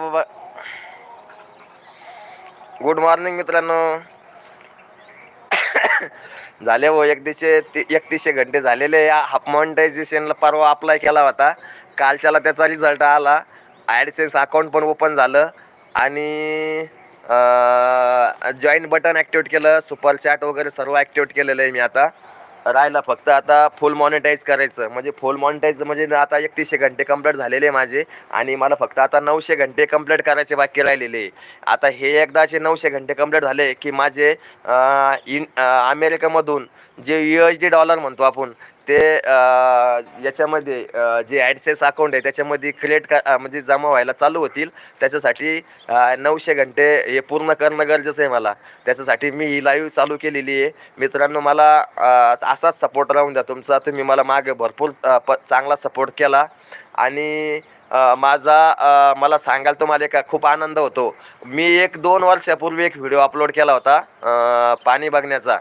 बाबा. Good morning मित्रांनो. झाले हो एकतीसशे ती एकतीसशे घंटे झालेले या हाफ मॉनिटायझेशनला परवा अप्लाय केला होता. कालच्याला त्याचा रिझल्ट आला. ॲडसेन्स अकाउंट पण ओपन झालं. आणि जॉईन बटन ॲक्टिवेट केलं. सुपर चॅट वगैरे सर्व ॲक्टिवेट केलेलं आहे मी आता. राहिला फक्त आता फुल मॉनिटाईज करायचं. म्हणजे फुल मॉनिटाईज म्हणजे आता एकतीसशे घंटे कंप्लीट झालेले माझे आणि मला फक्त आता नऊशे घंटे कंप्लीट करायचे बाकी राहिलेले आता हे एकदाचे नऊशे घंटे कंप्लीट झाले की माझे इन अमेरिकेमधून जे यू एच डी डॉलर म्हणतो आपण ते याच्यामध्ये जे ॲडसेस अकाउंट आहे त्याच्यामध्ये क्रिएट का म्हणजे जमा व्हायला चालू होतील. त्याच्यासाठी नऊशे घंटे हे पूर्ण करणं गरजेचं आहे मला. त्याच्यासाठी मी ही लाईव्ह चालू केलेली आहे. मित्रांनो मला असाच सपोर्ट राहून द्या तुमचा. तुम्ही मला मागे भरपूर प चांगला सपोर्ट केला. आणि माझा मला सांगाल तुम्हाला एक खूप आनंद होतो. मी एक दोन वर्षापूर्वी एक व्हिडिओ अपलोड केला होता पाणी बघण्याचा.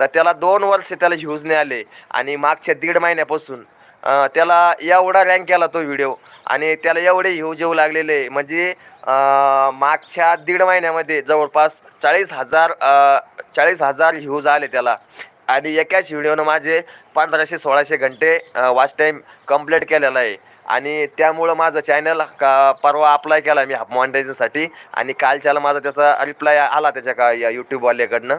तर त्याला दोन वर्ष त्याला ह्यूजने नाही आले. आणि मागच्या दीड महिन्यापासून त्याला एवढा रँक केला तो व्हिडिओ आणि त्याला एवढे ह्यूज येऊ लागलेले म्हणजे मागच्या दीड महिन्यामध्ये जवळपास चाळीस हजार चाळीस हजार ह्यूज आले त्याला. आणि एकाच व्हिडिओनं माझे पंधराशे सोळाशे घंटे वॉच टाईम कंप्लीट केलेला आहे. आणि त्यामुळं माझं चॅनल का परवा अप्लाय केला मी हाफ मॉनिटायझेशनसाठी आणि कालच्याला माझा त्याचा रिप्लाय आला त्याच्या का या यूट्यूबवाल्याकडनं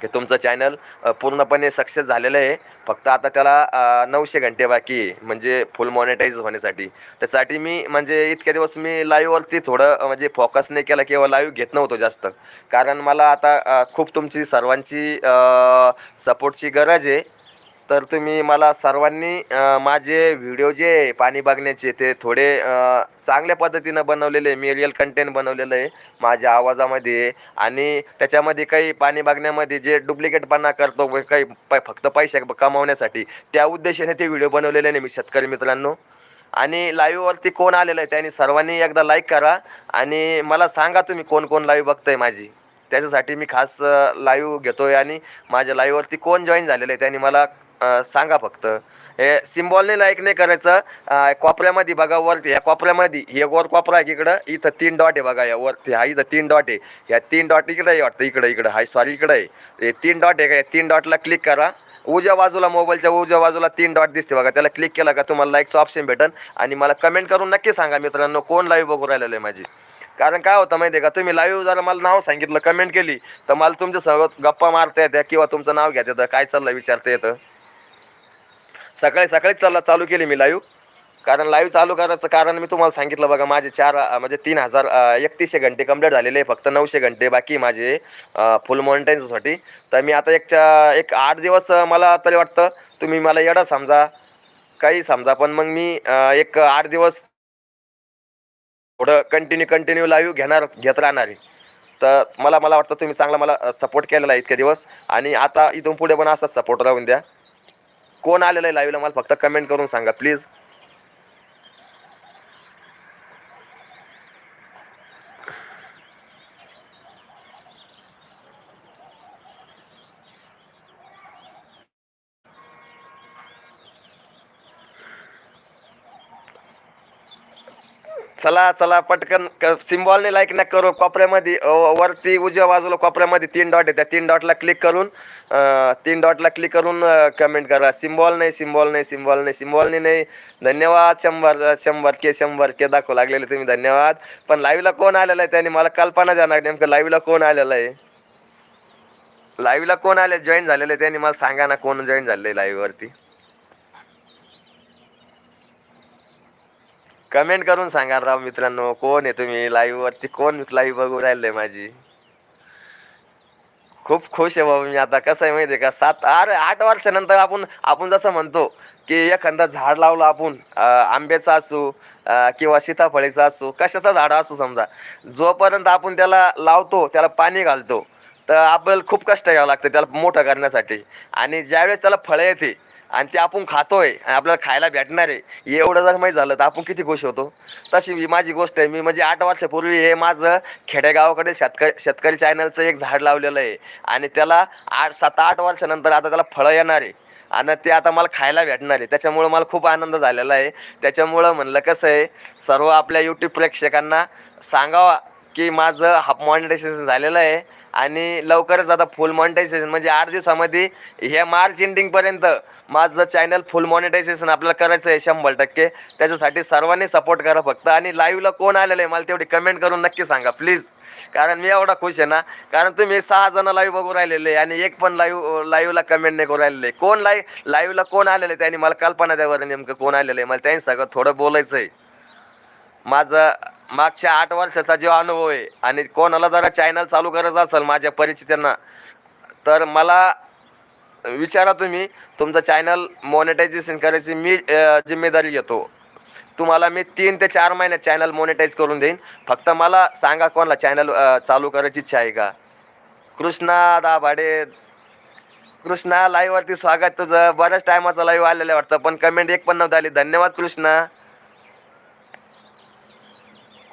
की तुमचं चॅनल पूर्णपणे सक्सेस झालेलं आहे. फक्त आता त्याला नऊशे घंटे बाकी आहे म्हणजे फुल मॉनिटाईज होण्यासाठी. त्यासाठी मी म्हणजे इतके दिवस मी लाईव्हवरती थोडं म्हणजे फोकस नाही केला किंवा लाईव्ह घेत नव्हतो जास्त. कारण मला आता खूप तुमची सर्वांची सपोर्टची गरज आहे. तर तुम्ही मला सर्वांनी माझे व्हिडिओ जे आहे पाणी बघण्याचे ते थोडे चांगल्या पद्धतीनं बनवलेले आहे. मी रिअल कंटेंट बनवलेलं आहे माझ्या आवाजामध्ये. आणि त्याच्यामध्ये काही पाणी बघण्यामध्ये जे डुप्लिकेटपणा करतो काही प फक्त पैसे कमावण्यासाठी त्या उद्देशाने ते व्हिडिओ बनवलेले नाही मी शेतकरी मित्रांनो. आणि लाईव्हवरती कोण आलेलं आहे त्यांनी सर्वांनी एकदा लाईक करा. आणि मला सांगा तुम्ही कोण कोण लाईव्ह बघताय माझी. त्याच्यासाठी मी खास लाईव्ह घेतो आहे आणि माझ्या लाईव्हवरती कोण जॉईन झालेलं आहे त्यांनी मला सांगा फक्त. हे सिम्बॉलने लाईक नाही करायचं. कोपऱ्यामध्ये बघा वरती या कोपऱ्यामध्ये हे वर कोपरा आहे इकडं इथं तीन डॉट आहे बघा या वरती हा इथं तीन डॉट आहे. या तीन डॉट इकडं आहे वाटतं इकडं इकडं हा सॉरी इकडं आहे. हे तीन डॉट आहे का या तीन डॉटला क्लिक करा. उजव्या बाजूला मोबाईलच्या उजव्या बाजूला तीन डॉट दिसते बघा त्याला क्लिक केला का तुम्हाला लाईकचं ऑप्शन भेटेल आणि मला कमेंट करून नक्की सांगा मित्रांनो कोण लाईव्ह बघू राहिलेलं आहे माझी. कारण काय होतं माहिती आहे का तुम्ही लाईव्ह जरा मला नाव सांगितलं कमेंट केली तर मला तुमच्या गप्पा मारता येत्या किंवा तुमचं नाव घेता येतं काय चाललं विचारता येतं. सकाळी सकाळीच चालला चालू केली मी लाईव्ह कारण लाईव्ह चालू करायचं कारण मी तुम्हाला सांगितलं बघा माझे चार म्हणजे तीन हजार एकतीसशे घंटे कंप्लीट झालेले आहे फक्त नऊशे घंटे बाकी माझे फुल मॉनिटाईजसाठी तर मी आता एक चा एक आठ दिवस मला तरी वाटतं तुम्ही मला येडा समजा काही समजा पण मग मी एक आठ दिवस थोडं कंटिन्यू कंटिन्यू लाईव्ह घेणार घेत राहणार आहे. तर मला मला वाटतं तुम्ही चांगला मला सपोर्ट केलेला आहे इतके दिवस. आणि आता इथून पुढे पण असाच सपोर्ट राहून द्या. कोण आलेलं आहे लाईव्हला मला फक्त कमेंट करून सांगा प्लीज चला चला पटकन सिम्बॉलने लाईक नाही करू. कोपऱ्यामध्ये वरती उजव्या बाजूला कोपऱ्यामध्ये तीन डॉट आहे त्या तीन डॉटला क्लिक करून तीन डॉटला क्लिक करून कमेंट करा. सिम्बॉल नाही सिम्बॉल नाही सिम्बॉल नाही सिम्बॉलने नाही धन्यवाद. शंभर शंभर के शंभर के दाखवू लागलेले तुम्ही. धन्यवाद. पण लाईव्हला कोण आलेलं आहे त्यांनी? मला कल्पना द्या ना नेमकं लाईव्हला कोण आलेलं आहे? लाईव्हला कोण आले? जॉईन झालेले आहे त्यांनी? मला सांगा ना कोण जॉईन झालेलं आहे लाईव्हवरती कमेंट करून सांगा राव मित्रांनो कोण आहे तुम्ही लाईववरती कोण लाईव्ह बघू राहिले माझी? खूप खुश आहे बाबा मी. आता कसं आहे माहिती आहे का सात अरे आठ वर्षानंतर आपण आपण जसं म्हणतो की एखादा झाड लावलं आपण आंब्याचं असू किंवा सीताफळीचं असू कशाचं झाड असू समजा जोपर्यंत आपण त्याला लावतो त्याला पाणी घालतो तर आपल्याला खूप कष्ट घ्यावं लागतं त्याला मोठं करण्यासाठी. आणि ज्यावेळेस त्याला फळं येते आणि ते आपण खातोय आणि आपल्याला खायला भेटणार आहे. एवढं जर माहीत झालं तर आपण किती खुश होतो. तशी ही माझी गोष्ट आहे मी म्हणजे आठ वर्षापूर्वी हे माझं खेडेगावाकडे शेतकरी शेतकरी चॅनलचं एक झाड लावलेलं आहे. आणि त्याला आठ सात आठ वर्षानंतर आता त्याला फळं येणार आहे. आणि ते आता मला खायला भेटणार आहे. त्याच्यामुळं मला खूप आनंद झालेला आहे. त्याच्यामुळं म्हणलं कसं आहे सर्व आपल्या यूट्यूब प्रेक्षकांना सांगावा की माझं हाफ मॉनिटायझेशन झालेलं आहे. आणि लवकरच आता फुल मॉनिटायझेशन म्हणजे आठ दिवसामध्ये ह्या मार्च एंडिंगपर्यंत माझं चॅनल फुल मॉनिटायझेशन आपल्याला करायचं आहे शंभर टक्के. त्याच्यासाठी सर्वांनी सपोर्ट करा फक्त. आणि लाईव्हला कोण आलेलं आहे मला तेवढी कमेंट करून नक्की सांगा प्लीज कारण मी एवढा खुश आहे ना. कारण तुम्ही सहा जण लाईव्ह बघू राहिलेले आहे आणि एक पण लाईव्ह लाईव्हला कमेंट नाही करू राहिलेले कोण लाईव्ह लाईव्हला कोण आलेलं आहे? त्यांनी मला कल्पना द्यावर नेमकं कोण आलेलं आहे. मला त्यांनी सगळं थोडं बोलायचं आहे माझं मागच्या आठ वर्षाचा जो अनुभव आहे आणि कोणाला जरा चॅनल चालू करायचं असेल माझ्या परिचितांना तर मला विचारा तुम्ही तुमचं चॅनल मॉनिटायझेशन करायची मी जिम्मेदारी घेतो. तुम्हाला मी तीन ते चार महिन्यात चॅनल मॉनिटाईज करून देईन. फक्त मला सांगा कोणाला चॅनल चालू करायची इच्छा आहे का? कृष्णा दाभाडे कृष्णा लाईव्हवरती स्वागत तुझं. बऱ्याच टायमाचं लाईव्ह आलेलं आहे वाटतं पण कमेंट एक पण नव्हतं आली. धन्यवाद कृष्णा.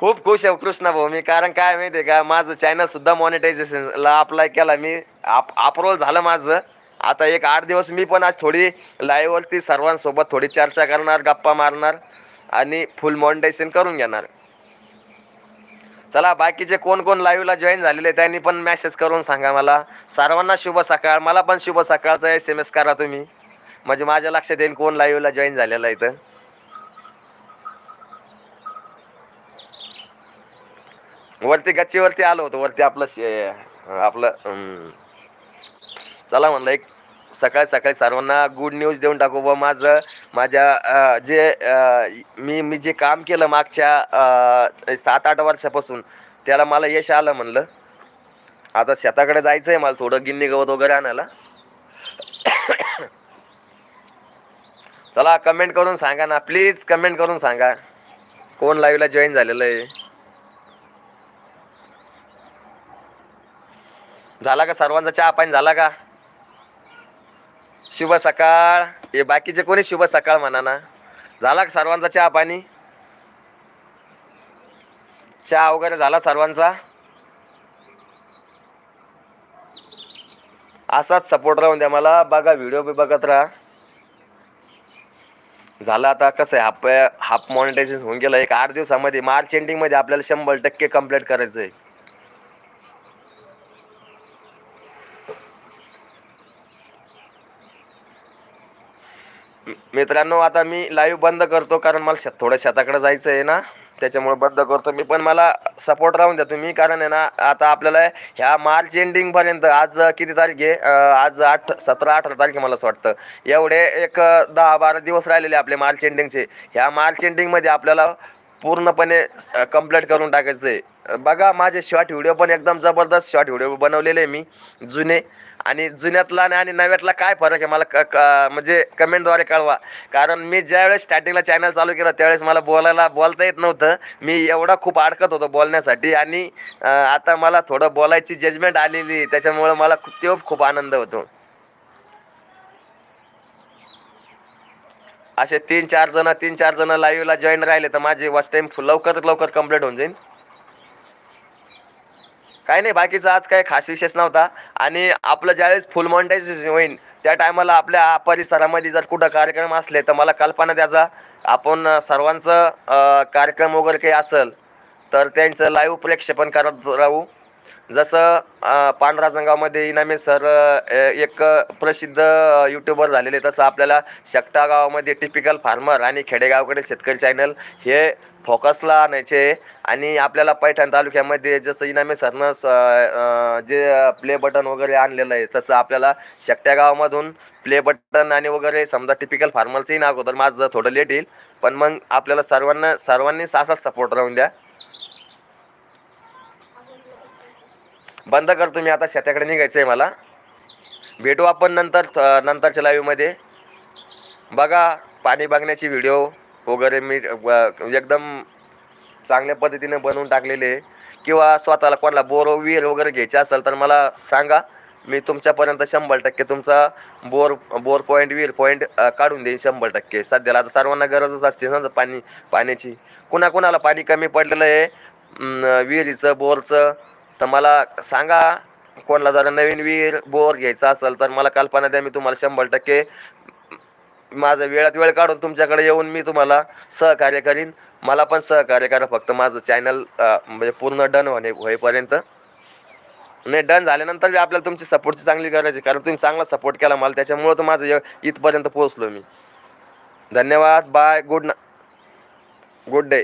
खूप खुश आहे कृष्णा भाऊ. मी कारण काय माहिती आहे का माझं चॅनल सुद्धा मॉनिटायझेशनला अप्लाय केला. मी आप अप्रूव्हल झालं माझं. आता एक आठ दिवस मी पण आज थोडी लाईव्हवरती सर्वांसोबत थोडी चर्चा करणार गप्पा मारणार आणि फुल मॉनिटायझेशन करून घेणार. चला बाकीचे कोण कोण लाईव्हला जॉईन झालेले त्यांनी पण मेसेज करून सांगा मला. सर्वांना शुभ सकाळ. मला पण शुभ सकाळचा एस एम एस करा तुम्ही. म्हणजे माझ्या लक्षात येईल कोण लाईव्हला जॉईन झालेलं आहे इथं. वरती गच्चीवरती आलो होतो. वरती आपलं शे- आपलं चला म्हणलं एक सकाळी सकाळी सर्वांना गुड न्यूज देऊन टाकू. व माझं माझ्या जे मी मी जे काम केलं मागच्या सात आठ वर्षापासून त्याला मला यश आलं म्हणलं. आता शेताकडे जायचं आहे मला थोडं गिन्नी गवत वगैरे आणायला. चला कमेंट करून सांगा ना. प्लीज कमेंट करून सांगा. कोण लाईव्हला जॉईन झालेलं आहे? झाला का सर्वांचा चहा पाणी झाला का? शुभ सकाळ. हे बाकीचे कोणी शुभ सकाळ म्हणा ना. झाला का सर्वांचा चहा पाणी? चहा वगैरे झाला सर्वांचा? असाच सपोर्ट राहून द्या मला. बघा व्हिडिओ बी बघत राहा. झालं आता कसं आहे हाफ हाफ मॉनिटायझेशन होऊन गेलं. एक आठ दिवसामध्ये मार्च एंडिंगमध्ये आपल्याला शंभर टक्के कंप्लीट करायचं आहे मित्रांनो आता मी लाईव्ह बंद करतो कारण मला शेत थोडं शेताकडे जायचं आहे ना त्याच्यामुळे बंद करतो मी. पण मला सपोर्ट राहून द्या तुम्ही कारण आहे ना आता आपल्याला ह्या मार्च एंडिंगपर्यंत आज किती तारीख आहे? आज आठ सतरा अठरा तारीख मला असं वाटतं. एवढे एक दहा बारा दिवस राहिलेले आपले मार्च एंडिंगचे ह्या मार्च एंडिंगमध्ये आपल्याला पूर्णपणे कंप्लीट करून टाकायचं आहे. बघा माझे शॉर्ट व्हिडिओ पण एकदम जबरदस्त शॉर्ट व्हिडिओ बनवलेले आहे मी जुने. आणि जुन्यातला आणि नव्यातला काय फरक आहे मला क क- म्हणजे कमेंटद्वारे कळवा. कारण मी ज्यावेळेस स्टार्टिंगला चॅनल चालू केलं त्यावेळेस मला बोलायला बोलता येत नव्हतं. मी एवढा खूप अडकत होतो बोलण्यासाठी. आणि आता मला थोडं बोलायची जजमेंट आलेली त्याच्यामुळं मला खूप ते खूप आनंद होतो. असे तीन चार जण तीन चार जण लाईव्हला जॉईन राहिले तर माझी वॉच टाईम लवकर लवकर कंप्लीट होऊन जाईल काय नाही बाकीचा आज काही खास विशेष नव्हता. आणि आपलं ज्यावेळेस फुल मॉनिटायझेशन होईल त्या टायमाला आपल्या परिसरामध्ये जर कुठं कार्यक्रम असले तर मला कल्पना द्यायचा आपण सर्वांचं कार्यक्रम वगैरे काही असेल तर त्यांचं लाईव्ह प्रेक्षेपण करत राहू. जसं अं, इनामे सर एक प्रसिद्ध यूट्यूबर झालेले तसं आपल्याला शकटा गावामध्ये टिपिकल फार्मर आणि खेडेगावकडील शेतकरी चॅनल हे फोकसला आणायचे. आणि आपल्याला पैठण तालुक्यामध्ये जसं इनामे सरनं स- जे प्ले बटन वगैरे आणलेलं आहे तसं आपल्याला शकट्या गावामधून प्ले बटन आणि वगैरे समजा टिपिकल फार्मरचंही नाव अगोदर माझं थोडं लेट येईल. पण मग आपल्याला सर्वांना सर्वांनी असाच सपोर्ट राहून द्या. बंद कर तुम्ही आता शेताकडे निघायचं आहे मला. भेटू आपण नंतर थ- नंतरच्या लाईव्हमध्ये बघा पाणी बघण्याची व्हिडिओ वगैरे मी एकदम चांगल्या पद्धतीने बनवून टाकलेले. किंवा स्वतःला कोणाला बोर विहीर वगैरे घ्यायचे असेल तर मला सांगा. मी तुमच्यापर्यंत शंभर टक्के तुमचा बोर बोर पॉईंट विहीर पॉईंट काढून देईन शंभर टक्के. सध्याला आता सर्वांना गरजच असते ना पाणी पाण्याची. कुणाकुणाला पाणी कमी पडलेलं आहे विहिरीचं बोरचं तर मला सांगा कोणाला जरा नवीन विहीर बोर घ्यायचा असेल तर मला कल्पना द्या मी तुम्हाला शंभर टक्के माझं वेळात वेळ काढून तुमच्याकडे येऊन मी तुम्हाला सहकार्य करीन. मला पण सहकार्य करा फक्त माझं चॅनल म्हणजे पूर्ण डन होणे होईपर्यंत. नाही डन झाल्यानंतर बी आपल्याला तुमची सपोर्टची चांगली गरज आहे कारण तुम्ही चांगला सपोर्ट केला मला त्याच्यामुळं तर माझं य- इथपर्यंत पोहोचलो मी. धन्यवाद बाय गुड ना गुड डे